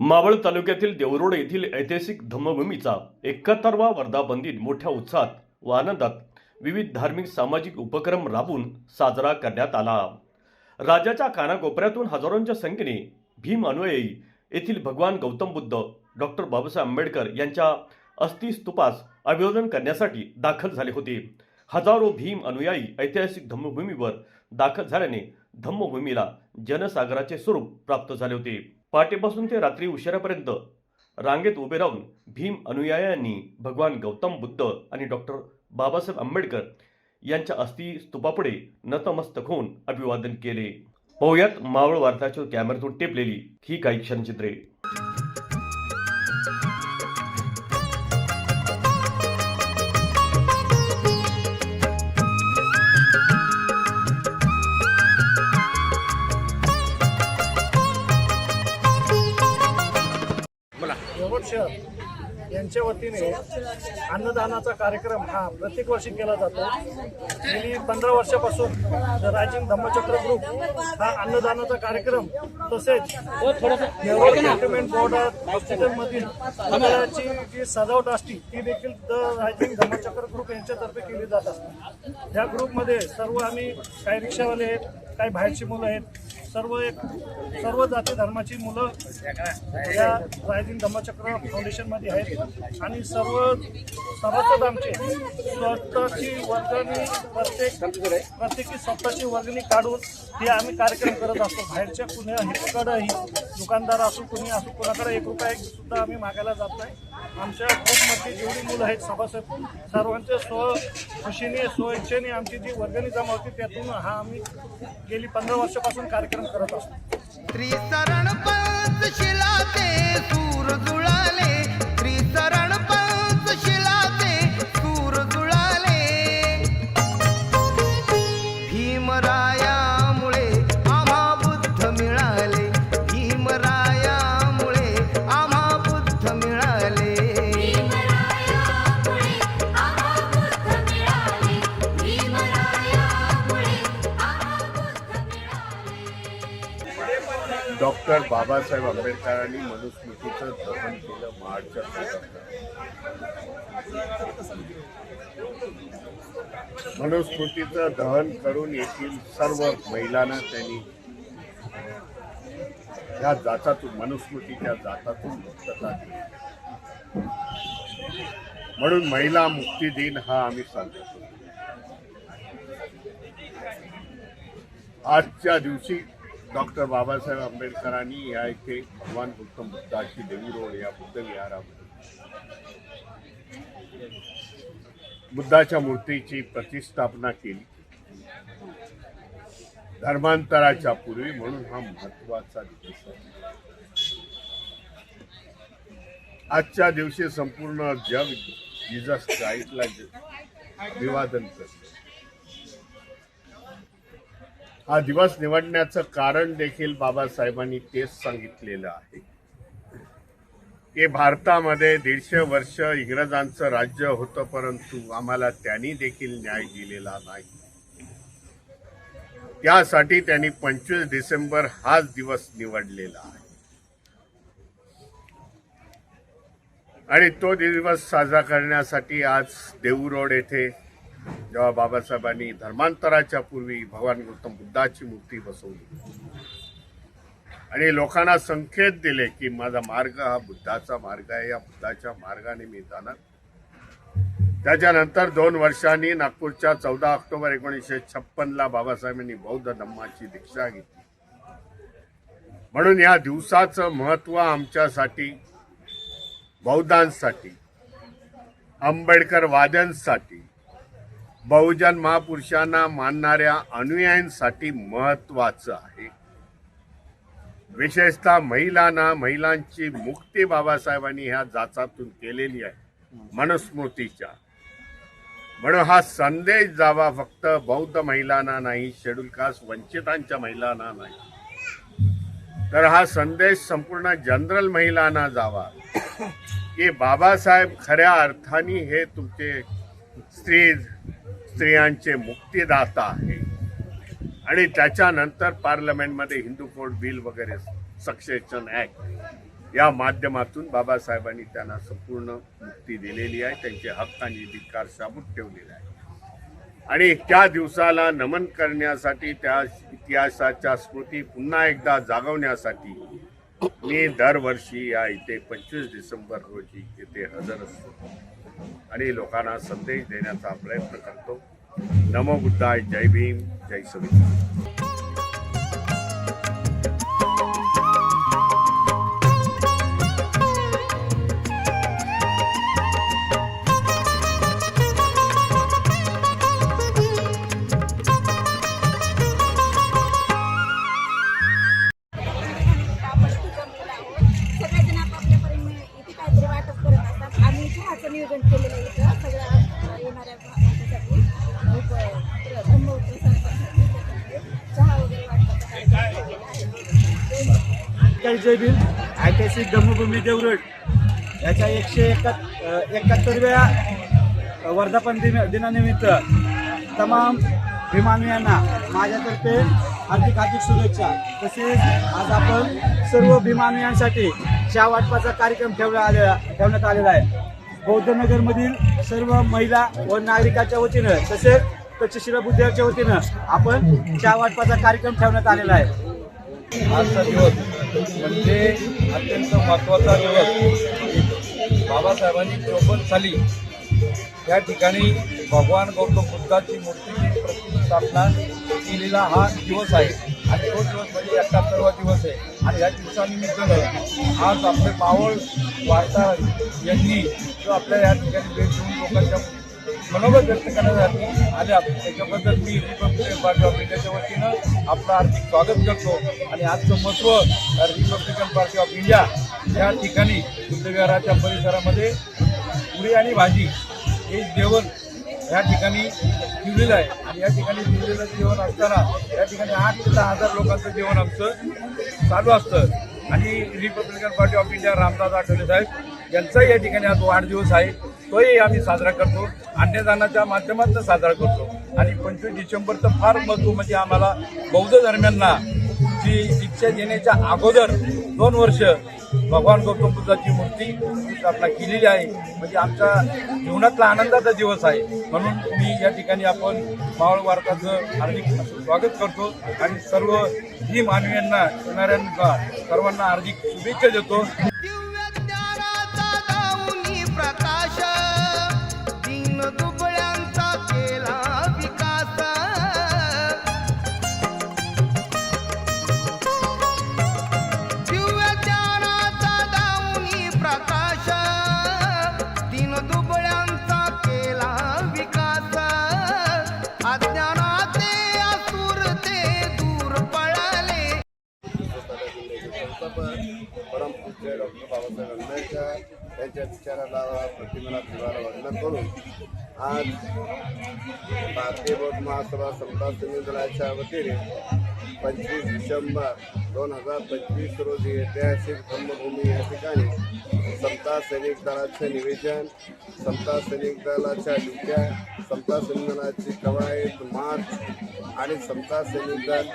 मावळ तालुक्यातील देवरोड येथील ऐतिहासिक धम्मभूमीचा एकाहत्तरवा वर्धापन दिन मोठ्या उत्साहात व आनंदात विविध धार्मिक सामाजिक उपक्रम राबवून साजरा करण्यात आला. राज्याच्या कानाकोपऱ्यातून हजारोंच्या संख्येने भीम अनुयायी येथील भगवान गौतम बुद्ध डॉक्टर बाबासाहेब आंबेडकर यांच्या अस्थिस्तूपास अभिवादन करण्यासाठी दाखल झाले होते. हजारो भीम अनुयायी ऐतिहासिक धम्मभूमीवर दाखल झाल्याने धम्मभूमीला जनसागराचे स्वरूप प्राप्त झाले होते. पहाटेपासून ते रात्री उशिरापर्यंत रांगेत उभे राहून भीम अनुयायांनी भगवान गौतम बुद्ध आणि डॉक्टर बाबासाहेब आंबेडकर यांच्या अस्थि स्तूपापुढे नतमस्तक होऊन अभिवादन केले. पाहुयात मावळ वार्ताच्या कॅमेऱ्यातून टेपलेली ही काही क्षणचित्रे. यांच्या वतीने अन्नदानाचा कार्यक्रम हा प्रत्येक वर्षी केला जातो. गेली पंधरा वर्षापासून रायजिंग धम्मचक्र ग्रुप हा अन्नदानाचा कार्यक्रम तसेच यवत कॅन्टोन्मेंट बोर्ड हॉस्पिटलमधील मंदिराची जी सजावट असते ती देखील द रायजिंग धम्मचक्र ग्रुप यांच्यातर्फे केली जात असते. या ग्रुपमध्ये सर्व आम्ही काही रिक्षावाले आहेत काही बाहेरची मुलं आहेत सर्व एक सर्व जाती धर्माची मुलं या रायझिंग धम्मचक्र फाउंडेशनमध्ये आहेत. आणि सर्व सभासद आमचे स्वतःची वर्गणी प्रत्येक प्रत्येकी स्वतःची वर्गणी काढून हे आम्ही कार्यक्रम करत असतो. बाहेरच्या कुणाकडेही दुकानदार असो कुणी असो कुणाकडे एक रुपया सुद्धा आम्ही मागायला जात नाही. आमच्या ग्रुपमध्ये जेवढी मुलं आहेत सभासद सर्वांच्या स्व खुशीने स्वेच्छेने आमची जी वर्गणी जमा होती त्यातून हा आम्ही गेली पंधरा वर्षापासून कार्यक्रम करत असतो त्रिसरण ते सूर जुळा बाबासाहेब आंबेडकरांनी मनुस्मृतीचं दहन केलं महाडच्या मनुस्मृतीचं दहन करून येथील सर्व महिलांना त्यांनी या जातातून मनुस्मृतीच्या जातातून मुक्तता दिली. म्हणून महिला मुक्ती दिन हा आम्ही सांगतो आजच्या दिवशी डॉक्टर बाबासाहेब आंबेडकरांनी या इथे भगवान बुद्ध बुद्धाची देवी रोड या बुद्ध विहारामध्ये. बुद्धाच्या मूर्तीची प्रतिष्ठापना केली. धर्मांतराच्या पूर्वी म्हणून हा महत्त्वाचा दिवस आहे. आजच्या दिवशी संपूर्ण जग जिजस क्राईस्टला अभिवादन करतो. हा दिवस निवडण्याचं कारण देखील बाबासाहेबांनी तेच सांगितलेलं आहे. की भारतामध्ये दीडशे वर्ष इंग्रजांचं राज्य होतं परंतु आम्हाला त्यांनी देखील न्याय दिलेला नाही. त्यासाठी त्यांनी पंचवीस डिसेंबर हाच दिवस निवडलेला आहे. आणि तो दिवस साजरा करण्यासाठी आज देऊ रोड येथे जेव्हा बाबासाहेबांनी धर्मांतराच्या पूर्वी भगवान गौतम बुद्धाची मूर्ती बसवली. आणि लोकांना संकेत दिले की माझा मार्ग हा बुद्धाचा मार्ग आहे. या बुद्धाच्या मार्गाने मी जाणार. त्याच्यानंतर दोन वर्षांनी नागपूरच्या चौदा ऑक्टोबर एकोणीसशे छप्पनला बाबासाहेबांनी बौद्ध धम्माची दीक्षा घेतली. म्हणून या दिवसाचं महत्त्व आमच्यासाठी बौद्धांसाठी आंबेडकर वाद्यांसाठी बहुजन महापुरुषांना मानणाऱ्या अनुयायांसाठी महत्वाचं आहे. विशेषतः महिलांना महिलांची मुक्ती बाबासाहेबांनी ह्या जाचातून केलेली आहे मनुस्मृतीच्या. म्हणून हा संदेश जावा फक्त बौद्ध महिलांना नाही शेड्यूल कास्ट वंचितांच्या महिलांना नाही. तर हा संदेश संपूर्ण जनरल महिलांना जावा. की बाबासाहेब खऱ्या अर्थाने हे तुमचे स्त्री स्त्रियांचे मुक्तीदाता आहे. आणि त्याच्यानंतर पार्लमेंटमध्ये हिंदू कोड बिल वगैरे सक्सेशन ॲक्ट या माध्यमातून बाबासाहेबांनी त्यांना संपूर्ण मुक्ती दिलेली आहे. त्यांचे हक्क आणि अधिकार साबूत ठेवलेले आहे आणि त्या दिवसाला नमन करण्यासाठी त्या इतिहासाच्या स्मृती पुन्हा एकदा जागवण्यासाठी मी दरवर्षी या इथे पंचवीस डिसेंबर रोजी येथे हजर असतो. आणि लोकांना संदेश देण्याचा प्रयत्न करतो. नमो बुद्धाय जय भीम जय संविधान विजय भीम ऐतिहासिक धम्मभूमी देवरड याच्या एकशे एका एकाहत्तरव्या वर्धापन दिन दिनानिमित्त तमाम भीमानव्यांना माझ्यातर्फे हार्दिक हार्दिक शुभेच्छा. तसेच आज आपण सर्व भीमानव्यांसाठी चहा वाटपाचा कार्यक्रम ठेवला आलेला ठेवण्यात आलेला आहे. बौद्धनगरमधील सर्व महिला व नागरिकाच्या वतीनं तसेच तक्षशिला बुद्धिवाच्या वतीनं आपण चहा वाटपाचा कार्यक्रम ठेवण्यात आलेला आहे. आजचा दिवस म्हणजे अत्यंत महत्त्वाचा दिवस. बाबासाहेबांनी चौपन्न साली या ठिकाणी भगवान गौतम बुद्धाची मूर्तीची प्रतिष्ठापना केलेला हा दिवस आहे. आणि तो दिवस म्हणजे एकाहत्तरवा दिवस आहे. आणि या दिवसानिमित्तानं आज आपले मावळ वार्ताहर यांनी जो आपल्या या ठिकाणी भेट देऊन लोकांच्या मनोगत व्यक्त करण्यासाठी आल्या त्याच्याबद्दल मी रिपब्लिकन पार्टी ऑफ इंडियाच्या वतीनं आपलं हार्दिक स्वागत करतो. आणि आजचं महत्त्व रिपब्लिकन पार्टी ऑफ इंडिया या ठिकाणी बुद्धविहाराच्या परिसरामध्ये पुरी आणि भाजी हे जेवण या ठिकाणी ठेवलेलं आहे. आणि या ठिकाणी ठेवलेलं जेवण असताना या ठिकाणी आठ ते दहा हजार लोकांचं जेवण आमचं चालू असतं. आणि republican party of India Ramdas Athawale साहेब यांचाही या ठिकाणी आज वाढदिवस आहे. तोही आम्ही साजरा करतो. अन्नदानाच्या माध्यमातून साजरा करतो. आणि पंचवीस डिसेंबर तर फार महत्त्व म्हणजे आम्हाला बौद्ध धर्म्यांना जी दीक्षा देण्याच्या अगोदर दोन वर्ष भगवान गौतम बुद्धाची मूर्ती स्थापना केलेली आहे. म्हणजे आमच्या जीवनातला आनंदाचा दिवस आहे. म्हणून मी या ठिकाणी आपण मावळ वार्ताचं हार्दिक स्वागत करतो आणि सर्व ही मानवीयांना येणाऱ्यांना सर्वांना हार्दिक शुभेच्छा देतो. परमपूज्य डॉक्टर बाबासाहेब आंबेडकर यांच्या विचाराला प्रतिमेला फुलाला वंदन करून आज भारतीय बौद्ध महासभा समता सेनी दलाच्या वतीने पंचवीस डिसेंबर दोन हजार पंचवीस रोजी ऐतिहासिक धम्मभूमी या ठिकाणी समता सैनिक दलाचे निवेदन समता सैनिक दलाच्या ड्युट्या समता सैनिक कवायत मार्च आणि समता सैनिक दल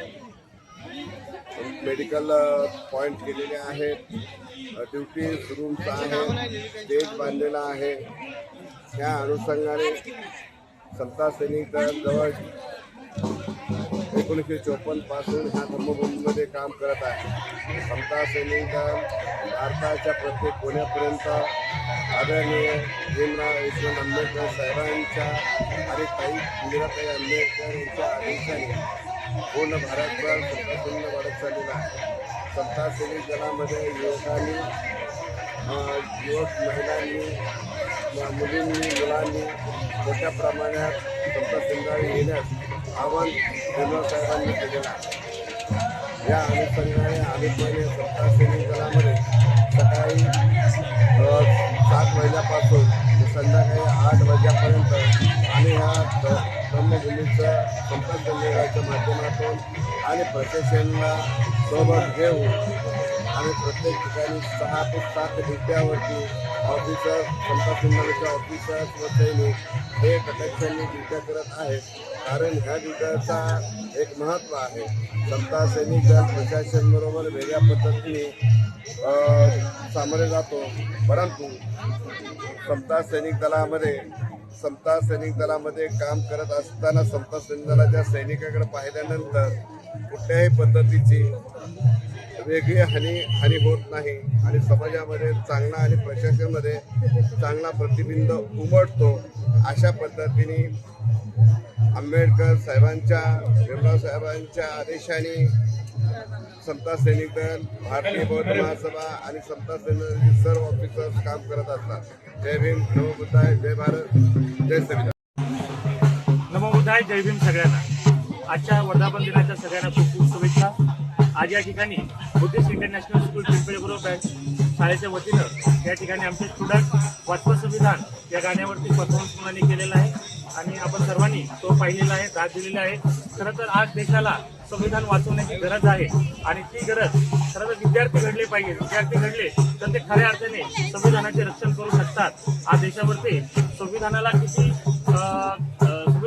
मेडिकल पॉईंट केलेले आहेत. ड्युटी रूम्स आहे स्टेज बांधलेला आहे. त्या अनुषंगाने समता सैनिक जवळ एकोणीसशे चोपन्नपासून ह्या धर्मभूमीमध्ये काम करत आहे. समता सैनिक दल भारताच्या प्रत्येक कोण्यापर्यंत आदरणीय भीमराव यशवंत आंबेडकर साहेबांच्या आणि काही मीराताई आंबेडकर यांच्या आदेशाने पूर्ण भारतभर समता वाढत चाललेला आहे. समता सैनिक दलामध्ये युवकांनी युवक महिलांनी मुलींनी मुलांनी मोठ्या प्रमाणात समता येण्यास आव्हान भीमराव साहेबांनी केलेलं आहे. या अनुषंगाने आम्ही पहिले समता सैनिक दलामध्ये सकाळी सात वाजल्यापासून संध्याकाळी आठ वाजेपर्यंत आणि ह्या ब्रह्मभूमीचा संपर्क सैनिकाच्या माध्यमातून आणि प्रशासनाला सोबत घेऊन आम्ही प्रत्येक ठिकाणी सहा ते सात ड्युट्यावरती ऑफिसर समता संघटनेचे ऑफिसर्स व सैनिक हे कटाक्षांनी ड्युट्या करत आहेत. कारण ह्या ड्युट्याचा एक महत्त्व आहे. समता सैनिक दल प्रशासनबरोबर वेगळ्या पद्धतीने सामोरे जातो. परंतु समता सैनिक दलामध्ये समता सैनिक दलामध्ये काम करत असताना समता सैनिक दलाच्या सैनिकाकडे पाहिल्यानंतर कुठल्याही पद्धतीची वेगळी हानी हानी होत नाही आणि समाजामध्ये चांगला आणि प्रशासनामध्ये चांगला प्रतिबिंब उमटतो अशा पद्धतीने आंबेडकर साहेबांच्या भीमराव साहेबांच्या आदेशाने समता सैनिक दल भारतीय बौद्ध महासभा आणि समता सैनिक सर्व ऑफिसर्स काम करत असतात. जय भीम नमो बुद्धाय जय भारत जय संविधान. नमोबुद्धाय जय भीम सगळ्यांना. आजच्या वर्धापन दिनाच्या सगळ्यांना खूप खूप शुभेच्छा. आज या ठिकाणी Buddhist international school Pimple group आहे. शाळेच्या वतीनं या ठिकाणी आमचे स्टुडंट वाचव संविधान या गाण्यावरती परफॉर्मन्स मुलांनी केलेला आहे? आणि आपण सर्वांनी तो पाहिलेला आहे दाद दिलेला आहे. खरं तर आज देशाला संविधान वाचवण्याची गरज आहे. आणि ती गरज खरं तर विद्यार्थी घडले पाहिजे. विद्यार्थी घडले तर ते खऱ्या अर्थाने संविधानाचे रक्षण करू शकतात. आज देशावरती संविधानाला किती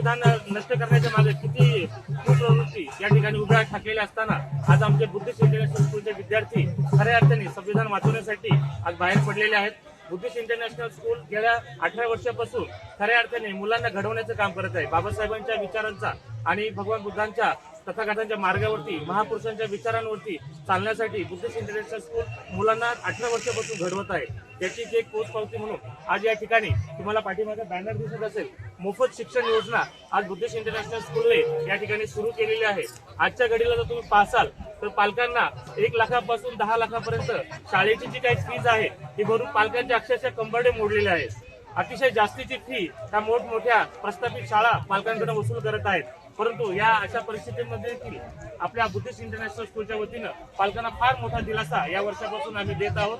संविधान नष्ट करण्याच्या मागे किती कुप्रवृत्ती या ठिकाणी उभ्या ठाकलेल्या असताना आज आमचे बुद्धिस्ट इंटरनॅशनल स्कूलचे विद्यार्थी खऱ्या अर्थाने संविधान वाचवण्यासाठी आज बाहेर पडलेले आहेत. बुद्धिस्ट इंटरनॅशनल स्कूल गेल्या अठरा वर्षापासून खऱ्या अर्थाने मुलांना घडवण्याचं काम करत आहे. बाबासाहेबांच्या विचारांचा आणि भगवान बुद्धांच्या तथागतांच्या मार्गावरती महापुरुषांच्या विचारांवरती चालण्यासाठी बुद्धिस्ट इंटरनॅशनल स्कूल मुलांना अठरा वर्षापासून घडवत आहे. त्याची एक पोचपावती म्हणून आज या ठिकाणी तुम्हाला पाठीमागे बॅनर दिसत असेल. मोफत शिक्षण योजना आज बुद्धिस्ट इंटरनॅशनल स्कूलने या ठिकाणी सुरू केलेली आहे. आजच्या घडीला जर तुम्ही पाहसाल तर पालकांना एक लाखापासून दहा लाखापर्यंत शाळेची जी काही फीज आहे ती भरून पालकांच्या अक्षरशः कंबरडे मोडलेले आहेत. अतिशय जास्तीची फी त्या मोठमोठ्या प्रस्थापित शाळा पालकांकडे वसूल करत आहेत. परंतु या अशा परिस्थितीमध्ये देखील आपल्या बुद्धिस्ट इंटरनॅशनल स्कूलच्या वतीनं पालकांना फार मोठा दिलासा या वर्षापासून आम्ही देत आहोत.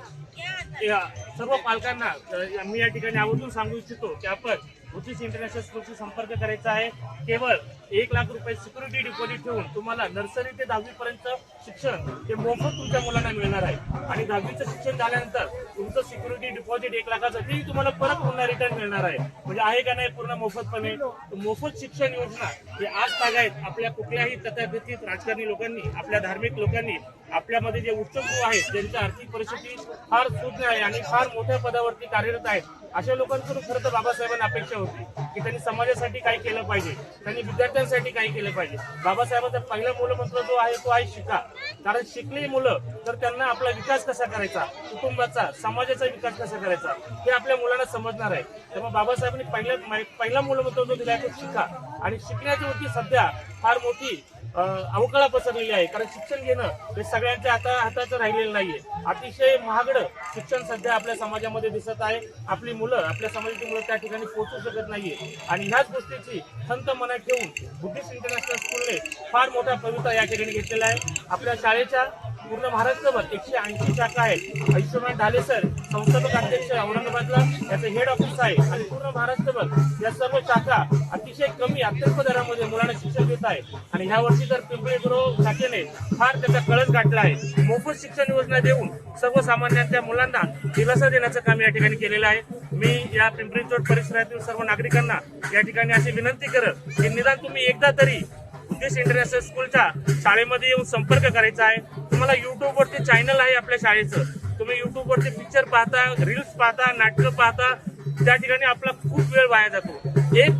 सर्व पालकांना मी या ठिकाणी आवर्जून सांगू इच्छितो की आपण बुद्धिस्ट इंटरनॅशनल स्कूलशी संपर्क करायचा आहे. केवळ एक लाख रुपये सिक्युरिटी डिपॉझिट ठेवून तुम्हाला नर्सरी ते दहावीपर्यंत शिक्षण ते मोफत तुमच्या मुलांना मिळणार आहे. आणि दहावीचं शिक्षण झाल्यानंतर तुमचं सिक्युरिटी डिपॉझिट एक लाखाचं तेही तुम्हाला परत पुन्हा रिटर्न मिळणार आहे. म्हणजे आहे का नाही पूर्ण मोफतपणे? मोफत शिक्षण योजना हे आज तागायत आपल्या कुठल्याही तथाकथित राजकारणी लोकांनी आपल्या धार्मिक लोकांनी आपल्यामध्ये जे उच्चभू आहेत ज्यांची आर्थिक परिस्थिती फार सुज्ञ आहे आणि फार मोठ्या पदावरती कार्यरत आहेत अशा लोकांकडून खरं तर बाबासाहेबांना अपेक्षा होती की त्यांनी समाजासाठी काय केलं पाहिजे त्यांनी विद्यार्थ्यांसाठी काय केलं पाहिजे. बाबासाहेबांचा पहिला मूलमंत्र जो आहे तो आहे शिका. कारण शिकली मुलं तर त्यांना आपला विकास कसा करायचा? कुटुंबाचा समाजाचा विकास कसा करायचा? हे आपल्या मुलांना समजणार आहे. तेव्हा बाबासाहेबांनी पहिल्या पहिला मूलमंत्र जो दिला आहे तो शिका. आणि शिकण्याची होती सध्या फार मोठी अवकळा पसरलेली आहे. कारण शिक्षण घेणं हे सगळ्यांच्या हाता हाताचं राहिलेलं नाहीये. अतिशय महागडं शिक्षण सध्या आपल्या समाजामध्ये दिसत आहे. आपली मुलं आपल्या समाजाची मुलं त्या ठिकाणी पोहोचू शकत नाहीये. आणि ह्याच गोष्टीची संत मनात ठेवून बुद्धिस्ट इंटरनॅशनल स्कूलने फार मोठा कविता या ठिकाणी घेतलेला आहे. आपल्या शाळेच्या पूर्ण महाराष्ट्रभर एकशे ऐंशी शाखा आहेत. आयुष्यमान ढाले सर संस्थापक अध्यक्ष औरंगाबादला याचं हेड ऑफिस आहे. आणि पूर्ण महाराष्ट्रभर या सर्व शाखा अतिशय कमी अत्यल्प दरामध्ये मुलांना शिक्षण देत आहे. आणि ह्या वर्षी तर पिंपळे गुरु शाखेने फार त्याचा कळस गाठला आहे. मोफत शिक्षण योजना देऊन सर्वसामान्यांच्या मुलांना दिलासा देण्याचं काम या ठिकाणी केलेलं आहे. मी या पिंपरी चोट परिसरातील सर्व नागरिकांना या ठिकाणी अशी विनंती करत की निदान तुम्ही एकदा तरी बुद्धिस्ट इंटरनॅशनल स्कूलच्या शाळेमध्ये येऊन संपर्क करायचा आहे. तुम्हाला युट्यूबवरती चॅनल आहे आपल्या शाळेचं. तुम्ही युट्यूबवरती पिक्चर पाहता रील्स पाहता नाटकं पाहता त्या ठिकाणी आपला खूप वेळ वाया जातो. एक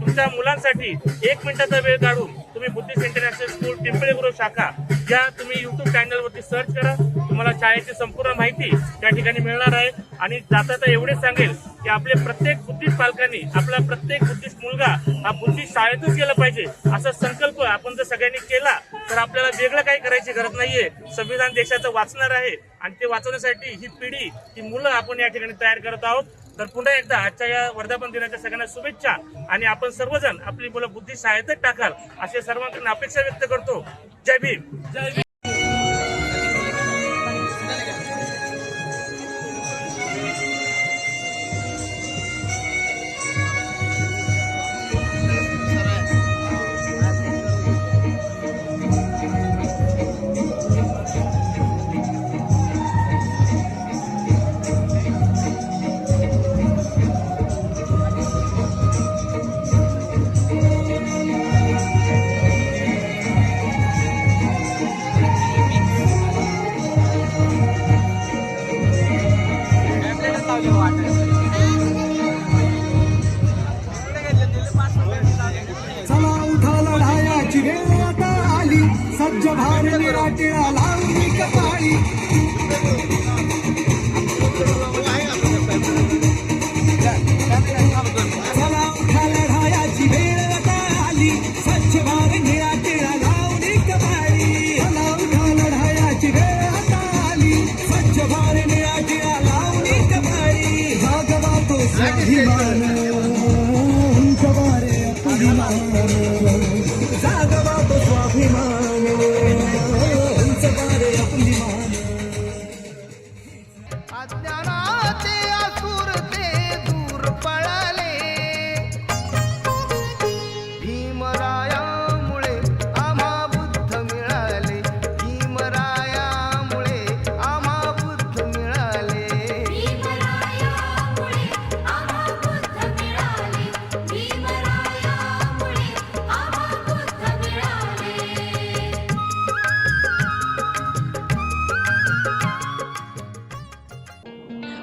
तुमच्या मुलांसाठी एक मिनिटाचा वेळ काढून तुम्ही बुद्धिस्ट इंटरनॅशनल स्कूल पिंपळे गुरु शाखा या तुम्ही युट्यूब चॅनलवरती सर्च करा. तुम्हाला शाळेची संपूर्ण माहिती त्या ठिकाणी मिळणार आहे. आणि जाता तर एवढेच सांगेल की आपले प्रत्येक बुद्धिस्ट पालकांनी आपला प्रत्येक बुद्धिस्ट मुलगा हा बुद्धिस्ट शाळेतच गेला पाहिजे असा संकल्प आपण जर सगळ्यांनी केला तर आपल्याला वेगळं काही करायची गरज नाहीये. संविधान देशाचं वाचणार आहे आणि ते वाचवण्यासाठी ही पिढी ही मुलं आपण या ठिकाणी तयार करत आहोत. तर पुन्हा एकदा आजच्या या वर्धापन दिनाच्या सगळ्यांना शुभेच्छा आणि आपण सर्वजण आपली मुलं बुद्धी शाळेतच टाकाल असे सर्वांकडून अपेक्षा व्यक्त करतो. जय भीम. जय भीम.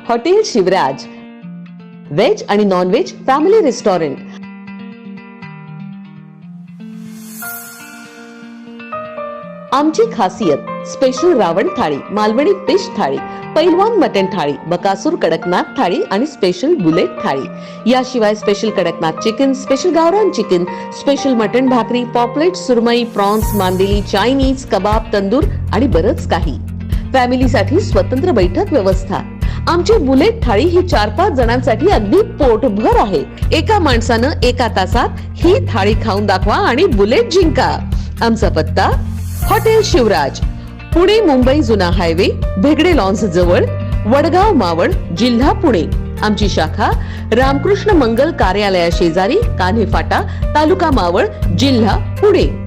हॉटेल शिवराज. व्हेज आणि नॉन व्हेज फॅमिली रेस्टॉरंट. आमची खासियत स्पेशल रावण थाळी मालवणी फिश थाळी पैलवान मटन थाळी बकासूर कडकनाथ थाळी आणि स्पेशल बुलेट थाळी. याशिवाय स्पेशल कडकनाथ चिकन स्पेशल गावरान चिकन स्पेशल मटण भाकरी पॉपलेट सुरमई प्रॉन्स मांदेली चायनीज कबाब तंदूर आणि बरंच काही. फॅमिलीसाठी स्वतंत्र बैठक व्यवस्था. आमची बुलेट थाळी ही चार पाच जणांसाठी अगदी पोटभर आहे. एका माणसानं एका तासात ही थाळी खाऊन दाखवा आणि बुलेट जिंका. आमचा पत्ता हॉटेल शिवराज. पुणे मुंबई जुना हायवे भेगडे लॉन्स जवळ वडगाव मावळ जिल्हा पुणे. आमची शाखा रामकृष्ण मंगल कार्यालया शेजारी कान्हे फाटा तालुका मावळ जिल्हा पुणे.